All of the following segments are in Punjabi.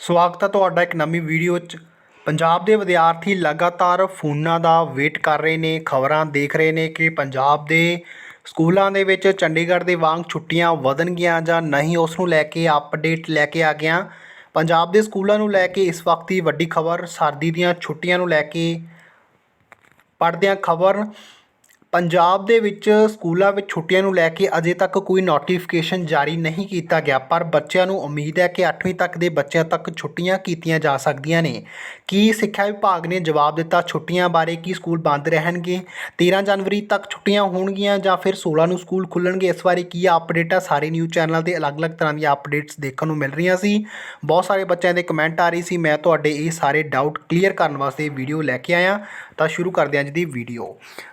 ਸਵਾਗਤ ਹੈ ਤੁਹਾਡਾ ਇੱਕ ਨਵੀਂ ਵੀਡੀਓ 'ਚ। ਪੰਜਾਬ ਦੇ ਵਿਦਿਆਰਥੀ ਲਗਾਤਾਰ ਫੋਨਾਂ ਦਾ ਵੇਟ ਕਰ ਰਹੇ ਨੇ, ਖਬਰਾਂ ਦੇਖ ਰਹੇ ਨੇ ਕਿ ਪੰਜਾਬ ਦੇ ਸਕੂਲਾਂ ਦੇ ਵਿੱਚ ਚੰਡੀਗੜ੍ਹ ਦੇ ਵਾਂਗ ਛੁੱਟੀਆਂ ਵਧਣਗੀਆਂ ਜਾਂ ਨਹੀਂ, ਉਸ ਨੂੰ ਲੈ ਕੇ ਅਪਡੇਟ ਲੈ ਕੇ ਆ ਗਿਆ। ਪੰਜਾਬ ਦੇ ਸਕੂਲਾਂ ਨੂੰ ਲੈ ਕੇ ਇਸ ਵਕਤ ਦੀ ਵੱਡੀ ਖਬਰ, ਸਰਦੀ ਦੀਆਂ ਛੁੱਟੀਆਂ ਨੂੰ ਲੈ ਕੇ ਪੜ੍ਹਦੇ ਖਬਰ ਪੰਜਾਬ ਦੇ ਵਿੱਚ ਸਕੂਲਾਂ ਵਿੱਚ ਛੁੱਟੀਆਂ ਨੂੰ ਲੈ ਕੇ ਅਜੇ ਤੱਕ ਕੋਈ ਨੋਟੀਫਿਕੇਸ਼ਨ ਜਾਰੀ ਨਹੀਂ ਕੀਤਾ ਗਿਆ, ਪਰ ਬੱਚਿਆਂ ਨੂੰ ਉਮੀਦ ਹੈ ਕਿ 8ਵੀਂ ਤੱਕ ਦੇ ਬੱਚਿਆਂ ਤੱਕ ਛੁੱਟੀਆਂ ਕੀਤੀਆਂ ਜਾ ਸਕਦੀਆਂ ਨੇ। ਕੀ ਸਿੱਖਿਆ ਵਿਭਾਗ ਨੇ ਜਵਾਬ ਦਿੱਤਾ ਛੁੱਟੀਆਂ ਬਾਰੇ ਕੀ ਸਕੂਲ ਬੰਦ ਰਹਿਣਗੇ? 13 ਜਨਵਰੀ ਤੱਕ ਛੁੱਟੀਆਂ ਹੋਣਗੀਆਂ ਜਾਂ ਫਿਰ 16 ਨੂੰ ਸਕੂਲ ਖੁੱਲਣਗੇ? ਇਸ ਬਾਰੇ ਕੀ ਅਪਡੇਟ ਆ? ਸਾਰੇ ਨਿਊਜ਼ ਚੈਨਲ ਤੇ ਅਲੱਗ-ਅਲੱਗ ਤਰ੍ਹਾਂ ਦੀਆਂ ਅਪਡੇਟਸ ਦੇਖਣ ਨੂੰ ਮਿਲ ਰਹੀਆਂ ਸੀ। ਬਹੁਤ ਸਾਰੇ ਬੱਚਿਆਂ ਦੇ ਕਮੈਂਟ ਆ ਰਹੀ ਸੀ। ਮੈਂ ਤੁਹਾਡੇ ਇਹ ਸਾਰੇ ਡਾਊਟ ਕਲੀਅਰ ਕਰਨ ਵਾਸਤੇ ਵੀਡੀਓ ਲੈ ਕੇ ਆਇਆ। ਤਾਂ ਸ਼ੁਰੂ ਕਰਦੇ ਹਾਂ ਅੱਜ ਦੀ ਵੀਡੀਓ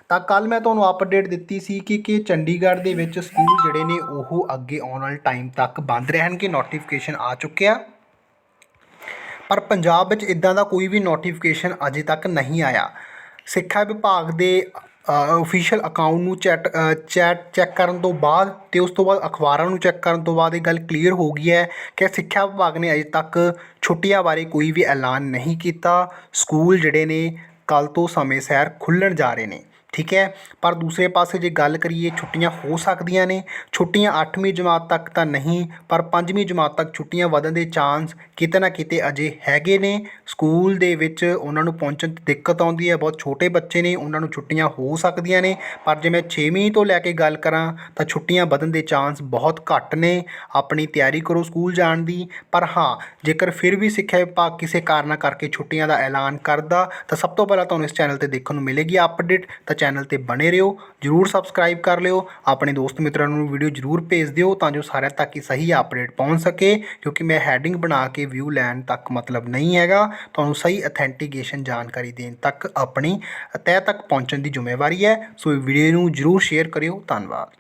ਤਾਂ ਕੱਲ ਮੈਂ ਤੁਹਾਨੂੰ ਅਪਡੇਟ ਦਿੱਤੀ ਸੀ ਕਿ ਕਿ ਚੰਡੀਗੜ੍ਹ ਦੇ ਵਿੱਚ ਸਕੂਲ ਜਿਹੜੇ ਨੇ ਉਹ ਅੱਗੇ ਆਉਣ ਵਾਲੇ ਟਾਈਮ ਤੱਕ ਬੰਦ ਰਹਿਣਗੇ ਨੋਟੀਫਿਕੇਸ਼ਨ ਆ ਚੁੱਕਿਆ। ਪਰ ਪੰਜਾਬ ਵਿੱਚ ਇਦਾਂ ਦਾ ਕੋਈ ਵੀ ਨੋਟੀਫਿਕੇਸ਼ਨ ਅਜੇ ਤੱਕ ਨਹੀਂ ਆਇਆ। ਸਿੱਖਿਆ ਵਿਭਾਗ ਦੇ ਅਫੀਸ਼ੀਅਲ ਅਕਾਊਂਟ ਨੂੰ ਚੈਟ ਚੈਟ ਚੈੱਕ ਕਰਨ ਤੋਂ ਬਾਅਦ ਤੇ ਉਸ ਤੋਂ ਬਾਅਦ ਅਖਬਾਰਾਂ ਨੂੰ ਚੈੱਕ ਕਰਨ ਤੋਂ ਬਾਅਦ ਇਹ ਗੱਲ ਕਲੀਅਰ ਹੋ ਗਈ ਹੈ ਕਿ ਸਿੱਖਿਆ ਵਿਭਾਗ ਨੇ ਅਜੇ ਤੱਕ ਛੁੱਟੀਆਂ ਬਾਰੇ ਕੋਈ ਵੀ ਐਲਾਨ ਨਹੀਂ ਕੀਤਾ। ਸਕੂਲ ਜਿਹੜੇ ਨੇ ਕੱਲ ਤੋਂ ਸਮੇਂ ਸਿਰ ਖੁੱਲ੍ਹਣ ਜਾ ਰਹੇ ਨੇ। ਠੀਕ ਹੈ? ਪਰ ਦੂਸਰੇ ਪਾਸੇ ਜੇ ਗੱਲ ਕਰੀਏ, ਛੁੱਟੀਆਂ ਹੋ ਸਕਦੀਆਂ ਨੇ। ਛੁੱਟੀਆਂ 8ਵੀਂ ਜਮਾਤ ਤੱਕ ਤਾਂ ਨਹੀਂ, ਪਰ 5ਵੀਂ ਜਮਾਤ ਤੱਕ ਛੁੱਟੀਆਂ ਵਧਣ ਦੇ ਚਾਂਸ ਕਿਤੇ ਨਾ ਕਿਤੇ ਅਜੇ ਹੈਗੇ ਨੇ। ਸਕੂਲ ਦੇ ਵਿੱਚ ਉਹਨਾਂ ਨੂੰ ਪਹੁੰਚਣ 'ਚ ਦਿੱਕਤ ਆਉਂਦੀ ਹੈ। ਬਹੁਤ ਛੋਟੇ ਬੱਚੇ ਨੇ, ਉਹਨਾਂ ਨੂੰ ਛੁੱਟੀਆਂ ਹੋ ਸਕਦੀਆਂ ਨੇ। ਪਰ ਜੇ ਮੈਂ 6ਵੀਂ ਤੋਂ ਲੈ ਕੇ ਗੱਲ ਕਰਾਂ, ਤਾਂ ਛੁੱਟੀਆਂ ਵਧਣ ਦੇ ਚਾਂਸ ਬਹੁਤ ਘੱਟ ਨੇ। ਆਪਣੀ ਤਿਆਰੀ ਕਰੋ ਸਕੂਲ ਜਾਣ ਦੀ। ਪਰ ਹਾਂ, ਜੇਕਰ ਫਿਰ ਵੀ ਸਿੱਖਿਆ ਵਿਭਾਗ ਕਿਸੇ ਕਾਰਨਾਂ ਕਰਕੇ ਛੁੱਟੀਆਂ ਦਾ ਐਲਾਨ ਕਰਦਾ, ਤਾਂ ਸਭ ਤੋਂ ਪਹਿਲਾਂ ਤੁਹਾਨੂੰ ਇਸ ਚੈਨਲ ਤੇ ਦੇਖਣ ਨੂੰ ਮਿਲੇਗੀ ਅਪਡੇਟ ਤਾਂ ਚੈਨਲ ਤੇ ਬਣੇ ਰਹੋ, ਜਰੂਰ ਸਬਸਕ੍ਰਾਈਬ ਕਰ ਲਿਓ, ਆਪਣੇ ਦੋਸਤ ਮਿੱਤਰਾਂ ਨੂੰ ਵੀਡੀਓ ਜਰੂਰ ਭੇਜ ਦਿਓ ਤਾਂ ਜੋ ਸਾਰਿਆਂ ਤੱਕ ਹੀ ਸਹੀ ਅਪਡੇਟ ਪਹੁੰਚ ਸਕੇ, ਕਿਉਂਕਿ ਮੈਂ ਹੈਡਿੰਗ ਬਣਾ ਕੇ ਵਿਊ ਲੈਣ ਤੱਕ ਮਤਲਬ ਨਹੀਂ ਹੈਗਾ, ਤੁਹਾਨੂੰ ਸਹੀ ਅਥੈਂਟੀਕੇਸ਼ਨ ਜਾਣਕਾਰੀ ਦੇਣ ਤੱਕ ਆਪਣੀ ਤਹਿ ਤੱਕ ਪਹੁੰਚਣ ਦੀ ਜ਼ਿੰਮੇਵਾਰੀ ਹੈ, ਸੋ ਵੀਡੀਓ ਨੂੰ ਜਰੂਰ ਸ਼ੇਅਰ ਕਰਿਓ, ਧੰਨਵਾਦ।